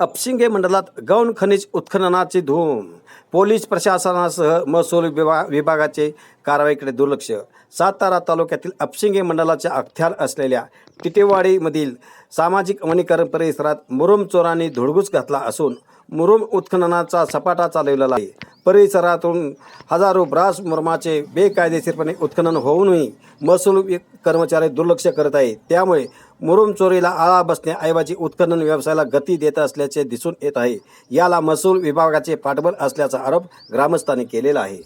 अपशिंगे मंडळात गौण खनिज उत्खननाची धूम. पोलीस प्रशासनासह महसूल विभा विभागाचे कारवाईकडे दुर्लक्ष. सातारा तालुक्यातील अपशिंगे मंडळाच्या अखत्यार असलेल्या टिटेवाडीमधील सामाजिक वनीकरण परिसरात मुरुम चोरांनी धुडगूस घातला असून मुरुम उत्खननाचा सपाटा चालवलेला आहे. परिसरातून हजारो ब्रास मुरमाचे बेकायदेशीरपणे उत्खनन होऊनही महसूल कर्मचारी दुर्लक्ष करत आहे त्यामुळे मुरुम चोरीला आळा बसण्याऐवजी उत्खनन व्यवसायाला गती देत असल्याचे दिसून येत आहे. याला महसूल विभागाचे पाठबळ असल्याचा आरोप ग्रामस्थांनी केलेला आहे.